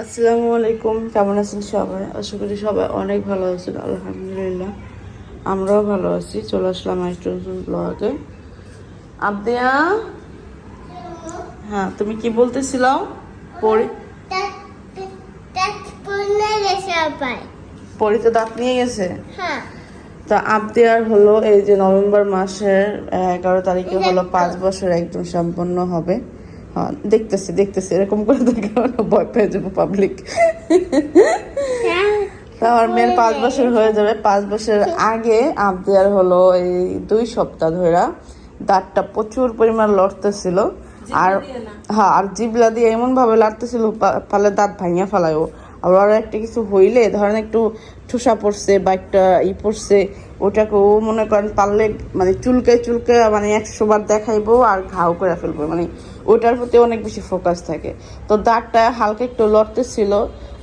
আসসালামু আলাইকুম। কেমন আছেন সবাই? আশা করি সবাই অনেক ভালো আছেন আলহামদুলিল্লাহ। আমরাও ভালো আছি। চলে আসলাম ব্লগে আবদিয়া? হ্যাঁ তুমি কি বলতেছিলাম পরি সবাই পরিতে দাঁত নিয়ে গেছে? হ্যাঁ। তা আবদিয়ার হলো এই যে নভেম্বর মাসের এগারো তারিখে হলো পাঁচ বছর একদম সম্পন্ন হবে। দেখতেছি দেখতেছি এরকম করে দেখে ভয় পেয়ে যাব পাবলিক আমার মেয়ের পাঁচ বছর হয়ে যাবে। পাঁচ বছর আগে আবদিয়ার হলো এই দুই সপ্তাহ ধরে দাঁতটা প্রচুর পরিমাণ লড়তেছিল। আর হ্যাঁ আর জিবলা দিয়ে এমন ভাবে লাগতেছিল পালে দাঁত ভাঙিয়া ফেলায় ও আবার একটা কিছু হইলে ধরেন একটু ঠোসা পড়ছে বা একটা ই পড়ছে ওটাকে ও মনে করেন পারলে মানে চুলকে চুলকে মানে একশো বার দেখাইবো আর ঘাও করে ফেলব। মানে ওটার প্রতি অনেক বেশি ফোকাস থাকে। তো দাঁতটা হালকা একটু লড়তেছিল,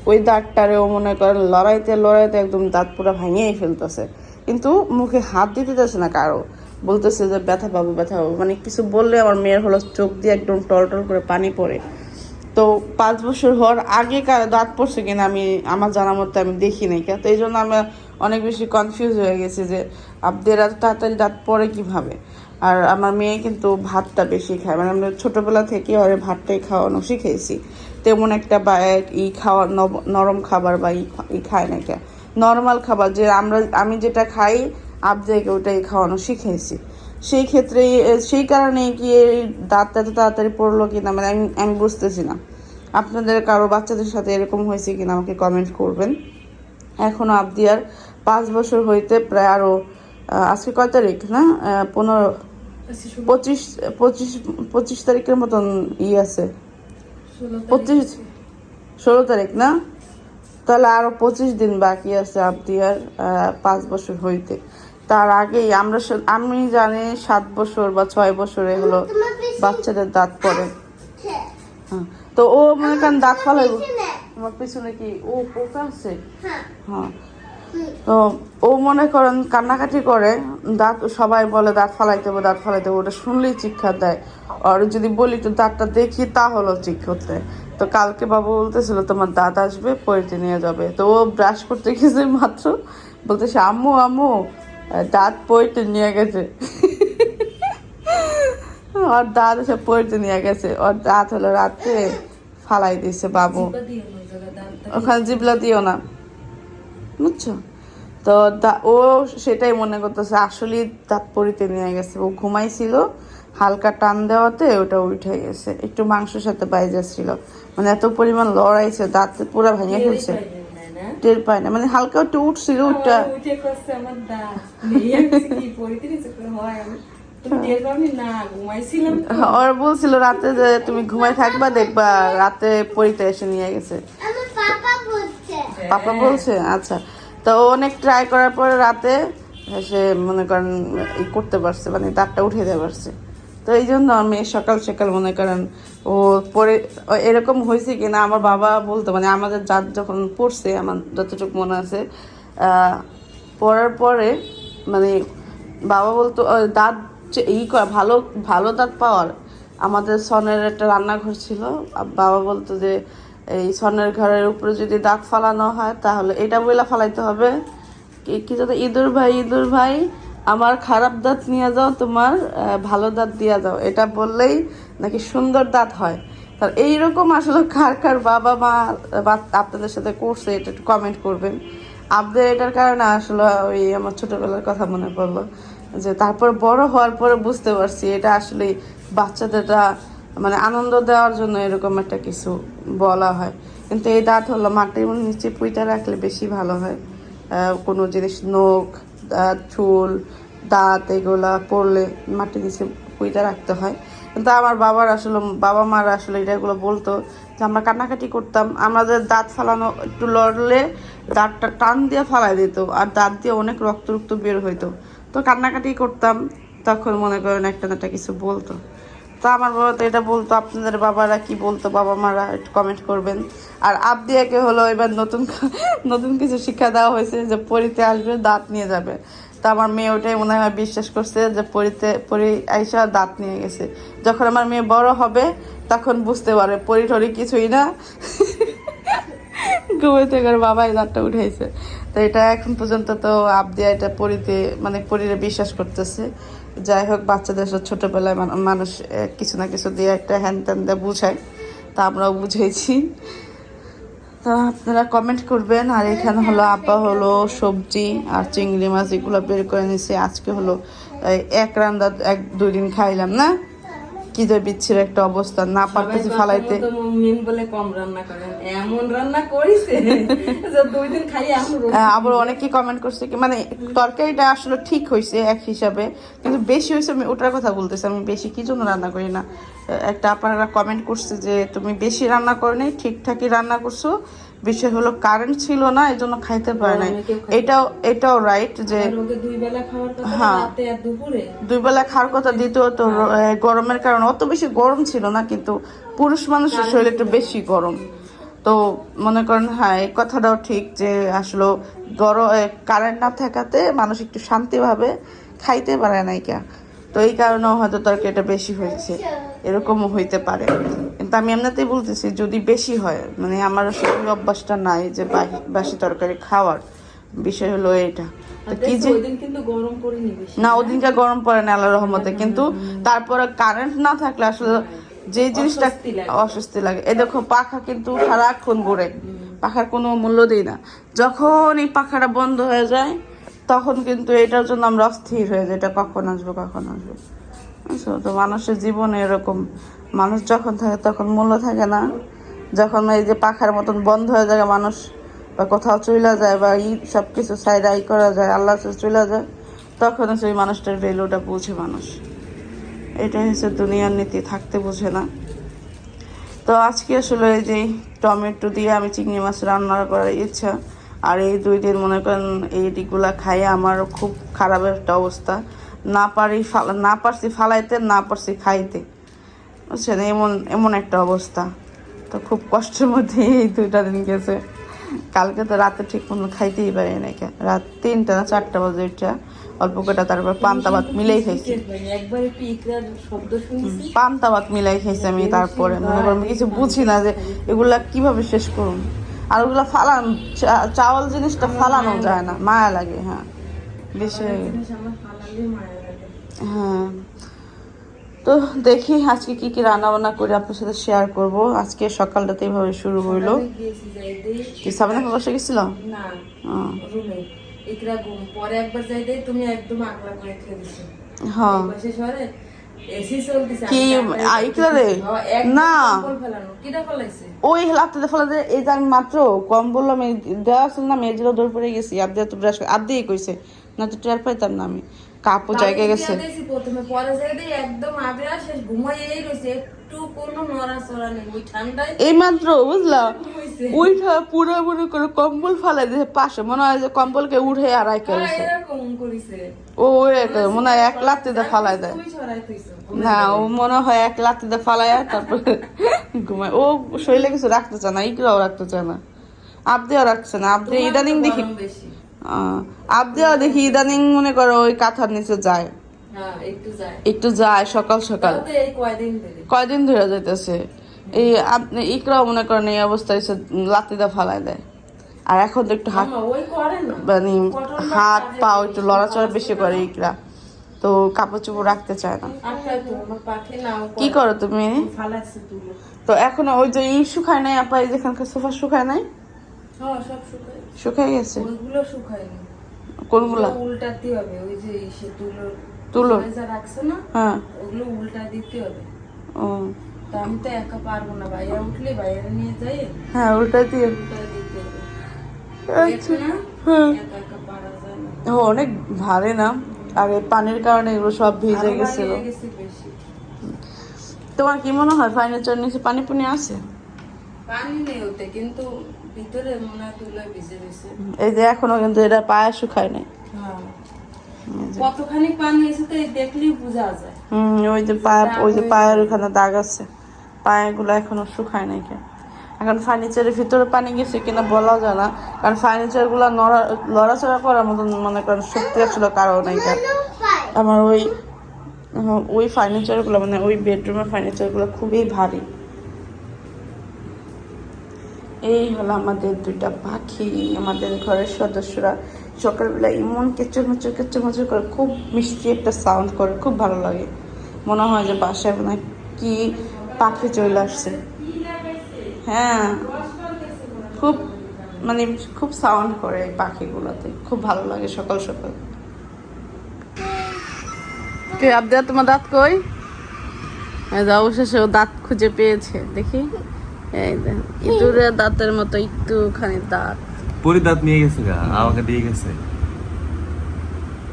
ওই দাঁতটারে ও মনে করেন লড়াইতে লড়াইতে একদম দাঁত পুরো ভাঙিয়েই ফেলতেছে। কিন্তু মুখে হাত দিতে দিতেছে না কারও। বলতেছে যে, ব্যথা পাবো ব্যথা পাবো। মানে কিছু বললে আমার মেয়ের হলো চোখ দিয়ে একদম টল টল করে পানি পড়ে। তো পাঁচ বছর হওয়ার আগে কার দাঁত পড়ছে কিনা আমি, আমার জানা মতো আমি দেখি নাই। তো এই জন্য আমরা অনেক বেশি কনফিউজ হয়ে গেছি যে আপনাদের এত তাড়াতাড়ি দাঁত পড়ে কীভাবে? আর আমার মেয়ে কিন্তু ভাতটা বেশি খায়। মানে আমরা ছোটবেলা থেকে ওরে ভাতটাই খাওয়ানো শিখেছি। তেমন একটা বা ই খাওয়া নরম খাবার বা ই খায় না এটা। নর্মাল খাবার যে আমরা, আমি যেটা খাই আবদাকে ওটাই খাওয়ানো শিখেছি। সেই ক্ষেত্রে সেই কারণে কি দাঁতটা এত তাড়াতাড়ি পড়ল কিনা মানে আমি আমি বুঝতেছি না। আপনাদের কারও বাচ্চাদের সাথে এরকম হয়েছে কিনা আমাকে কমেন্ট করবেন। এখনও এখনও আবদিয়ার পাঁচ বছর হইতে প্রায় আরও আজকে কয় তারিখ না? পনেরো পঁচিশ পঁচিশ পঁচিশ তারিখের মতন ই আছে। পঁচিশ ষোলো তারিখ না? তাহলে আরও পঁচিশ দিন বাকি আছে আবদিয়ার পাঁচ বছর হইতে। তার আগেই আমরা আমি জানি সাত বছর বা ছয় বছরে হলো বাচ্চাদের দাঁত পড়ে। হ্যাঁ তো ও মনে করেন দাঁত ফালাই আমার পিছনে কি ও পোকা আছে? হ্যাঁ তো ও মনে করেন কান্নাকাটি করে দাঁত সবাই বলে দাঁত ফালাইতে হবে দাঁত ফালাইতে হবে ওটা শুনলেই চিৎকার দেয়। আর যদি বলি তো দাঁতটা দেখি তা হলো চিক করতে। তো কালকে বাবু বলতেছিল তোমার দাঁত আসবে পরিতে নিয়ে যাবে। তো ও ব্রাশ করতে গেছে মাত্র বলতেছে আম্মু আম্মু দাঁত পইতে নিয়ে গেছে। ওর দাঁত এসে পড়তে নিয়ে গেছে। ওর দাঁত হলো রাতে ফালাই দিছে বাবু। ওখানে জিবলা দিও না। বুঝছ? তো ও সেটাই মনে করতেছে আসলে দাঁত পরিতে নিয়ে গেছে। ও ঘুমাইছিল হালকা টান দেওয়াতে ওটা উঠে গেছে। একটু মাংসের সাথে বাইজা ছিল। মানে এত পরিমাণ লড়াইছে দাঁত পুরো ভেঙে ফেলছে। টের পায় না। মানে হালকা একটু উঠছিল ওটা হয় তো। ওর বলছিল রাতে যে তুমি ঘুমাই থাকবা দেখবা রাতে পরিতে এসে নিয়ে গেছে। পাপা বলছে আচ্ছা। তো অনেক ট্রাই করার পরে রাতে সে মনে করেন ই করতে পারছে মানে দাঁতটা উঠে দিতে পারছে। তো এই জন্য আমি সকাল সকাল মনে করেন ও পরে এরকম হয়েছে কিনা আমার বাবা বলতো মানে আমাদের দাঁত যখন পড়ছে, আমার যতটুকু মনে আছে পড়ার পরে মানে বাবা বলতো দাঁত ই করা ভালো ভালো দাঁত পাওয়ার। আমাদের সনের একটা রান্নাঘর ছিল, বাবা বলতো যে এই স্বর্ণের ঘরের উপরে যদি দাঁত ফালানো হয়, তাহলে এটা বইলা ফালাইতে হবে। কি যাতে ইঁদুর ভাই ইঁদুর ভাই, আমার খারাপ দাঁত নিয়ে যাও, তোমার ভালো দাঁত দিয়ে যাও। এটা বললেই নাকি সুন্দর দাঁত হয়। তার এইরকম আসলে কার কার বাবা মা আপনাদের সাথে করছে, এটা একটু কমেন্ট করবেন। আপনাদের এটার কারণে আসলে ওই আমার ছোটোবেলার কথা মনে পড়ল। যে তারপর বড় হওয়ার পরে বুঝতে পারছি, এটা আসলে বাচ্চাদেরটা মানে আনন্দ দেওয়ার জন্য এরকম একটা কিছু বলা হয়। কিন্তু এই দাঁত হলো মাটির নিচে পুইটা রাখলে বেশি ভালো হয়। কোনো জিনিস নখ চুল, দাঁত এগুলা পড়লে মাটির নিচে পুইটা রাখতে হয়। কিন্তু আমার বাবার আসলে, বাবা মার আসলে এটাগুলো বলতো যে, আমরা কান্নাকাটি করতাম আমাদের দাঁত ফালানো, একটু লড়লে দাঁতটা টান দিয়ে ফালাই দিত আর দাঁত দিয়ে অনেক রক্ত রক্ত বের হইতো। তো কান্নাকাটি করতাম, তখন মনে করেন একটা না একটা কিছু বলতো। তো আমার বাবা তো এটা বলতো, আপনাদের বাবারা কি বলতো বাবা মারা একটু কমেন্ট করবেন। আর আবদিয়াকে হলো এবার নতুন নতুন কিছু শিক্ষা দেওয়া হয়েছে যে পরিতে আসবে, দাঁত নিয়ে যাবে। তা আমার মেয়ে ওটাই মনে হয় বিশ্বাস করছে যে পরিতে, পরি আইসা দাঁত নিয়ে গেছে। যখন আমার মেয়ে বড় হবে, তখন বুঝতে পারবে, পরি টরি কিছুই না। ঘুমাইতে করে বাবাই দাঁতটা উঠাইছে। তো এটা এখন পর্যন্ত তো আবদিয়া এটা পরিতে মানে পরিরে বিশ্বাস করতেছে। যাই হোক, বাচ্চাদের সব ছোটোবেলায় মান- মানুষ কিছু না কিছু দিয়ে একটা হ্যান ত্যান দিয়ে বুঝায়। তা আমরাও বুঝেছি। তো আপনারা কমেন্ট করবেন। আর এখানে হলো আপা হলো সবজি আর চিংড়ি মাছ এগুলো বের করে নিয়েছি। আজকে হলো এক রান্দা এক দুই দিন খাইলাম, না? কি যে বিচ্ছির একটা অবস্থা না পারতেছি ফালাইতে। মিম বলে কম রান্না করেন এমন রান্না করিছে যে দুই দিন খাই এখন আবার অনেকেই কমেন্ট করছে কি মানে তরকারিটা আসলে ঠিক হয়েছে এক হিসাবে কিন্তু বেশি হয়েছে আমি ওটার কথা বলতেছি আমি বেশি কি জন্য রান্না করি না? একটা আপনারা কমেন্ট করছে যে তুমি বেশি রান্না করো নাই ঠিকঠাকই রান্না করছ বিষয় হলো কারেন্ট ছিল না এই জন্য খাইতে পারে নাই। এটাও এটাও রাইট যে হ্যাঁ। দুই বেলা খাওয়ার কথা দ্বিতীয়ত র- এ, গরমের কারণে। অত বেশি গরম ছিল না কিন্তু পুরুষ মানুষের শরীরে একটু বেশি গরম। তো মনে করেন হ্যাঁ এই কথাটাও ঠিক যে আসলে গরম কারেন্ট না থাকাতে মানুষ একটু শান্তিভাবে খাইতে পারে নাই কে। তো এই কারণেও হয়তো তরকারিটা বেশি হয়েছে। এরকমও হইতে পারে। কিন্তু আমি এমনিতেই বলতেছি যদি বেশি হয় মানে আমার আসলে অভ্যাসটা নাই যে বাসি তরকারি খাওয়ার বিষয় হলো এটা তো কি যে না ওদিনকে গরম পড়ে না আল্লাহ রহমতে। কিন্তু তারপরে কারেন্ট না থাকলে আসলে যে জিনিসটা অস্বস্তি লাগে। এই দেখো পাখা কিন্তু সারাক্ষণ ঘুরে। পাখার কোনো মূল্য দিই না। যখন এই পাখাটা বন্ধ হয়ে যায় তখন কিন্তু এটার জন্য আমরা অস্থির হয়ে যাই, এটা কখন আসবে কখন আসবে? তো মানুষের জীবনে এরকম, মানুষ যখন থাকে তখন মূল্য থাকে না। যখন এই যে পাখার মতন বন্ধ হয়ে যায় মানুষ, বা কোথাও চলে যায়, বা ই সব কিছু সাইড আই করা যায় আল্লাহ চলে যায়, তখন ওই মানুষটার ভ্যালুটা বুঝে মানুষ। এটা হচ্ছে দুনিয়ার নীতি, থাকতে বোঝে না। তো আজকে আসলে এই যে টমেটো দিয়ে আমি চিংড়ি মাছ রান্না করার ইচ্ছা আর এই দুই দিন মনে করেন এই দিকগুলা খাইয়ে আমার খুব খারাপ একটা অবস্থা। না পারি না পারছি ফালাইতে, না পারছি খাইতে। বুঝছেন? এমন এমন একটা অবস্থা। তো খুব কষ্টের মধ্যে এই দুইটা দিন গেছে। কালকে তো রাতে ঠিক মতো খাইতেই পারি না। রাত তিনটা না চারটা বাজে উঠা অল্প কটা তারপর পান্তা ভাত মিলেই খাইছি। পান্তা ভাত মিলাই খাইছি আমি তারপরে। মনে করো কিছু বুঝি না যে এগুলা কীভাবে শেষ করুন। আর ওগুলো ফালান চাওয়াল জিনিসটা ফালানো যায় না মায়া লাগে হ্যাঁ। লাগে। হ্যাঁ। তো দেখি আজকে কি কি রান্না বান্না করে আপনার সাথে শেয়ার করব। আজকে সকালটাতে এইভাবে শুরু হইল। কি সামনে বসে গেছিল? না পরে একবার যাই দেই তুমি একদম আগলা করে খেয়ে দিছো। হ্যাঁ। কি, রে? না। ওই ফলে যে এই যে আমি মাত্র কম বললাম এই দেওয়া আসল না দৌড় পড়ে গেছি। তো ব্রাশ কইছে না তো টের পাইতাম না আমি। কাপড় জায়গায় গেছে। প্রথমে পরে একদম আগলা শেষ ঘুমাইয়েই রয়েছে একটু কোনো নড়াচড়া নেই ওই ঠান্ডায় এই মাত্র বুঝলা উইঠা পুরো পুরো করে কম্বল ফালাই দিয়েছে পাশে মনে হয় যে কম্বলকে উঠে আর করেছে। ও মনে হয় এক ফালাই দেয়। সরাই থইছো না ও মনে হয় এক লাত্তিতে ফালায় তারপরে ঘুমায়। ও শরীরে কিছু রাখতে চায় না ইকরাও রাখতে চায় না। আবদিও রাখছে না তো ইদানিং দেখি বেশি। আবদিও দেখি ইদানিং মনে করো ওই কাঁথার নিচে যায়। একটু যায়। সকাল সকাল। কয়দিন ধরে? যাইতেছে। এই আপনি ইকরাও মনে করেন এই অবস্থায় লাত্তিটা ফালাই দেয়। আর এখন তো একটু হাত মামা, ওই করে না। মানে হাত পা একটু লড়াচড়া বেশি করে ইকরা। তো কাপড় চোপড় রাখতে চায় না। কি করো তুমি? তো এখন ওই যে ই শুকায় নাই আপা যেখানকার সোফা শুকায় নাই? হ্যাঁ সব শুকায়। শুকায় গেছে? ওইগুলো শুকায়নি। কোনগুলা? উল্টাতে হবে ওই যে সে তুলো তুলো? যা রাখছো না হ্যাঁ। ওগুলো উল্টা দিতে হবে। ও। তা আমি তো একা পারব না বাইরে উঠলে বাইরে নিয়ে যাই। হ্যাঁ উল্টা দিয়ে। উল্টা দিতে হবে। আচ্ছা। না হ্যাঁ একা একা পারা যায় না। ও, অনেক ভারী না? আর পানির কারণে এগুলো সব ভিজে গেছিল। তোমার কি মনে হয় ফাইনাল ফার্নিচার নিচে পানি পুনি আছে? পানি নেই ওতে কিন্তু ভিতরে ভিজে গেছে। এই যে এখনও কিন্তু এটা পায়ে শুকায় নাই। হ্যাঁ। কতখানি পানি এসে তো দেখলেই বোঝা যায়। হুম ওই যে পায়ে ওই যে পায়ের ওখানে দাগ আছে। পায়েগুলো এখনও শুকায় নাই কেন? এখন ফার্নিচারের ভিতরে পানি গেছে কিনা বলা যায় না। কারণ ফার্নিচারগুলা নড়া লড়াচড়া করার মতন মনে করেন শক্তি আসলে কারও নাই আমার ওই ওই ফার্নিচারগুলো মানে ওই বেডরুমের ফার্নিচারগুলো খুবই ভারী। এই হলো আমাদের দুইটা পাখি, আমাদের ঘরের সদস্যরা। সকালবেলা এমন কেচর মেচর করে খুব মিষ্টি একটা সাউন্ড করে, খুব ভালো লাগে। মনে হয় যে বাসায় মনে কি পাখি চলে আসছে। হ্যাঁ খুব মানে খুব সাউন্ড করে এই পাখিগুলোতে, খুব ভালো লাগে সকাল সকাল। কে তোমার দাঁত কই? যে অবশেষে ও দাঁত খুঁজে পেয়েছে, দেখি। এই দেখ ইঁদুরের দাঁতের মতো একটুখানি দাঁত। পরি দাঁত নিয়ে গেছে গা আমাকে দিয়ে গেছে।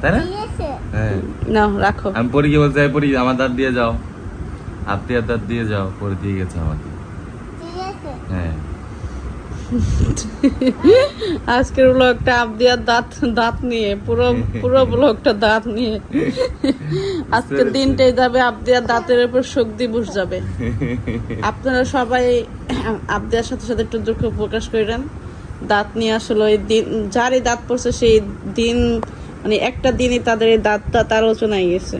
তাই না? হ্যাঁ। রাখো। আমি পরি বলতে চাই পরি আমার দাঁত দিয়ে যাও। আত্মীয় দাঁত দিয়ে যাও পরে দিয়ে গেছে আমাকে। আজকের ব্লগটা আপ আবদিয়ার দাঁত দাঁত নিয়ে পুরো পুরো ব্লগটা দাঁত নিয়ে। আজকের দিনটাই যাবে আপ আবদিয়ার দাঁতের উপর শোক দিবস যাবে। আপনারা সবাই আবদিয়ার সাথে সাথে একটু দুঃখ প্রকাশ করেন। দাঁত নিয়ে আসলে ওই দিন যারই দাঁত পড়ছে সেই দিন মানে একটা দিনই তাদের এই দাঁতটা তার আলোচনায় গেছে।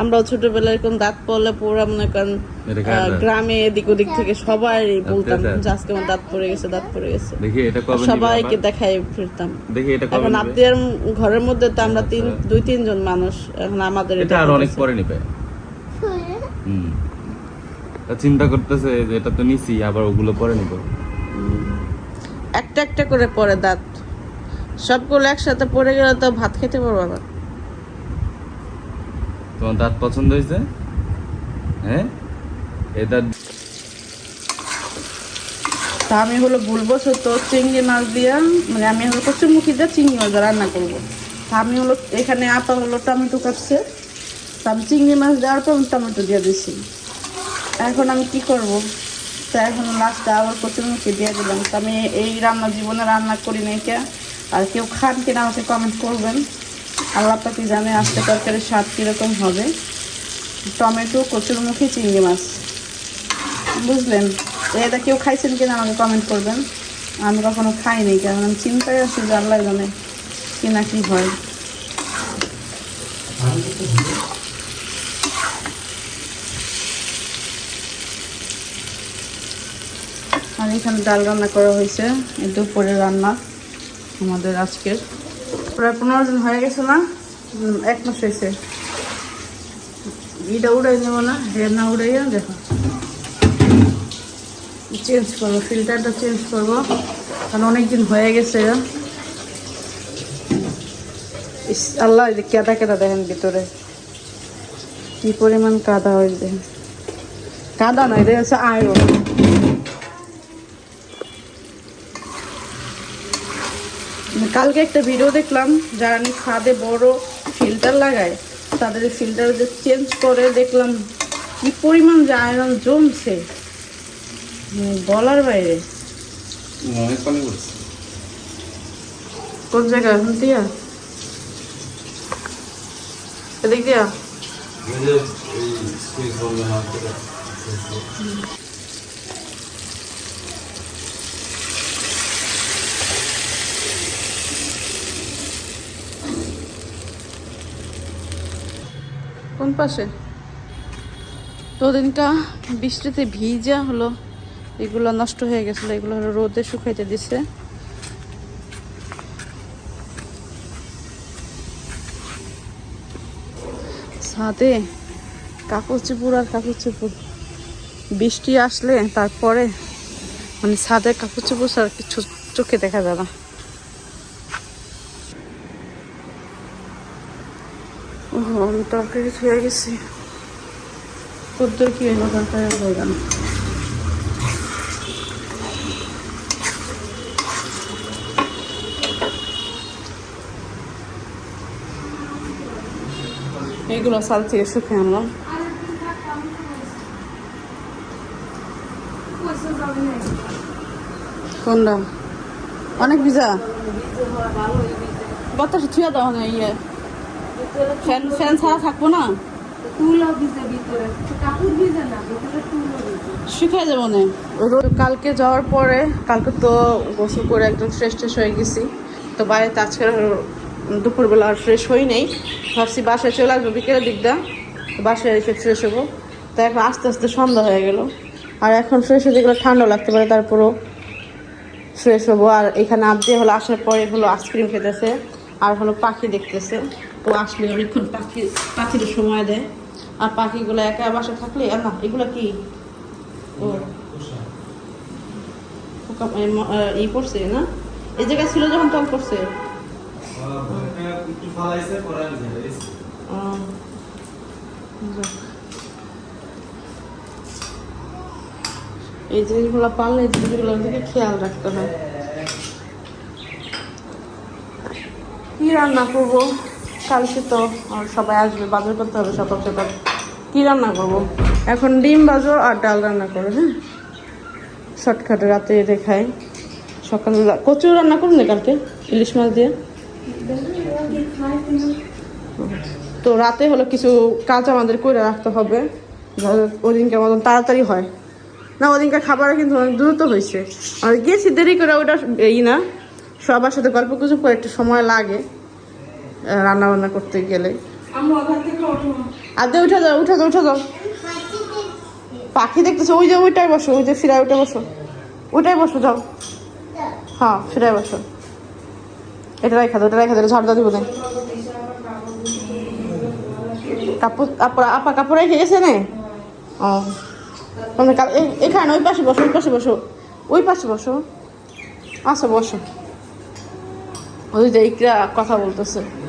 আমরাও ছোটবেলায় এরকম দাঁত পড়লে পুরো মনে করেন? গ্রামে এদিক ওদিক থেকে সবাই বলতাম দাঁত? যে আজকে আমার দাঁত পড়ে গেছে দাঁত পড়ে গেছে। দেখি এটা কবে নিবে সবাইকে দেখাই ফিরতাম। দেখি এটা কবে এখন নিবে? আপনাদের ঘরের মধ্যে তো আমরা তিন আচ্ছা। দুই তিনজন মানুষ এখন আমাদের এটা আর অনেক পরে নিবে। চিন্তা করতেছে যে এটা তো নিছি আবার ওগুলো পরে নিব। একটা একটা করে পরে দাঁত। সবগুলো একসাথে পড়ে গেলে তো ভাত খেতে পারব না। তোমার দাঁত পছন্দ হয়েছে? হ্যাঁ? এই দাঁত তা আমি হলো বলব তো চিংড়ি মাছ দিয়া মানে আমি হলো কচুরমুখী দিয়ে চিংড়ি মাছ রান্না করব। তা আমি হলো এখানে আপা হলো টমেটো কাটছে। তা আমি চিংড়ি মাছ দেওয়ার পর টমেটো দিয়ে দিছি। এখন আমি কি করব? তা এখন লাস্টে আবার কচুরমুখী দিয়ে দিলাম। তা আমি এই রান্না জীবনে রান্না করি নাই কে? আর কেউ খান কিনা আমাকে কমেন্ট করবেন। আল্লাহ পাকি জানে আজকে তরকারির স্বাদ কীরকম হবে? টমেটো কচুরমুখী চিংড়ি মাছ। বুঝলেন? এটা কেউ খাইছেন কিনা আমাকে কমেন্ট করবেন। আমি কখনো খাইনি, কারণ আমি চিন্তায় আছি যে আল্লাহ জানে কি না কি হয়। আর এখানে ডাল রান্না করা হয়েছে দুপুরে রান্না আমাদের আজকের। প্রায় পনেরো দিন হয়ে গেছে না। এক মাস হয়েছে। ইটা উড়াই নেব না হেয়ার না উড়াইয়া দেখো। চেঞ্জ করব ফিল্টারটা চেঞ্জ করব। কারণ অনেক দিন হয়ে গেছে। আল্লাহ যে কেদা কেদা দেখেন ভিতরে। কি পরিমাণ কাদা হয়ে দেখেন। কাদা নয় এটা হচ্ছে আয়রন কালকে একটা ভিডিও দেখলাম যারা ছাদে বড় ফিল্টার লাগায় তাদের ফিল্টার যে চেঞ্জ করে দেখলাম কি পরিমাণ যে আয়রন জমছে। মানে বলার বাইরে। পানি পড়ছে। কোন জায়গায় এখন দিয়া? এদিক দিয়া? কোন পাশে? তো দিনটা বৃষ্টিতে ভিজা হলো, এগুলো নষ্ট হয়ে গেছিল, এগুলো হলো রোদে শুকাইতে দিছে। ছাদে কাপড় আর কাপড় বৃষ্টি আসলে তারপরে মানে ছাদে কাপড় চুপুর আর কিছু চোখে দেখা যাবে না ওহ, আমি তরকারি ছুঁয়ে গেছি কদ্দুর কি হইল তরকারি হয়ে গেল এইগুলো সাল থেকে শুকিয়ে আনলাম কোনটা অনেক ভিজা বাতাস ছুঁয়ে দাও না ইয়ে ফ্যান ফ্যান ছাড়া থাকব না? শুকিয়ে যাব না কালকে যাওয়ার পরে কালকে তো গোসল করে একদম ফ্রেশ ট্রেশ হয়ে গেছি। তো বাড়িতে আজকে দুপুরবেলা আর ফ্রেশ হই নেই। ভাবছি বাসায় চলে আসব বিকেলের দিকটা। তো বাসায় এসে ফ্রেশ হব। তো এখন আস্তে আস্তে সন্ধ্যা হয়ে গেল। আর এখন ফ্রেশ হয়ে গেলে ঠান্ডা লাগতে পারে তারপরও ফ্রেশ হব। আর এখানে আবদি হলো আসার পরে হলো আইসক্রিম খেতেছে আর হলো পাখি দেখতেছে। ও আসলে অনেকক্ষণ পাখি, পাখির সময় দেয়। আর পাখিগুলো একা বাসা থাকলে, আর না, এগুলো কি? ও। ই পড়ছে, না? এই জায়গায় ছিল যখন, তখন করছে। এই জিনিসগুলো পারলে এই জিনিসগুলোর দিকে খেয়াল রাখতে হয়। কি রান্না করব? কালকে তো সবাই আসবে, বাজার করতে হবে সকাল সকাল। কি রান্না করব? এখন ডিম বাজো আর ডাল রান্না করো হ্যাঁ? শর্টকাটে রাতে এটা খাই। সকালবেলা কচু রান্না করুন কালকে? ইলিশ মাছ দিয়ে? তো রাতে হলো কিছু কাজ আমাদের করে রাখতে হবে। যাতে ওদিনকার মতন তাড়াতাড়ি হয়। না, ওদিনকার খাবার কিন্তু অনেক দ্রুত হয়েছে। আর গেছি দেরি করে, ওটা এই না। সবার সাথে গল্প গুজব করে একটু সময় লাগে। রান্না বান্না করতে গেলে। আদে উঠে যাও উঠে যাও উঠে যাও। পাখি দেখতেছো ওই যে ওইটাই বসো ওই যে ফিরায় ওইটা বসো। ওইটাই বসো যাও। হ্যাঁ ফিরায় বসো। এটা রেখা দাও এটা রেখা দাও ঝাড় দাও দিব কাপড় আপা আপা কাপড় রেখে গেছে না? ও। এ- এখানে ওই পাশে বসো ওই পাশে বসো। ওই পাশে বসো। আচ্ছা বসো। ওই যে কথা বলতেছে।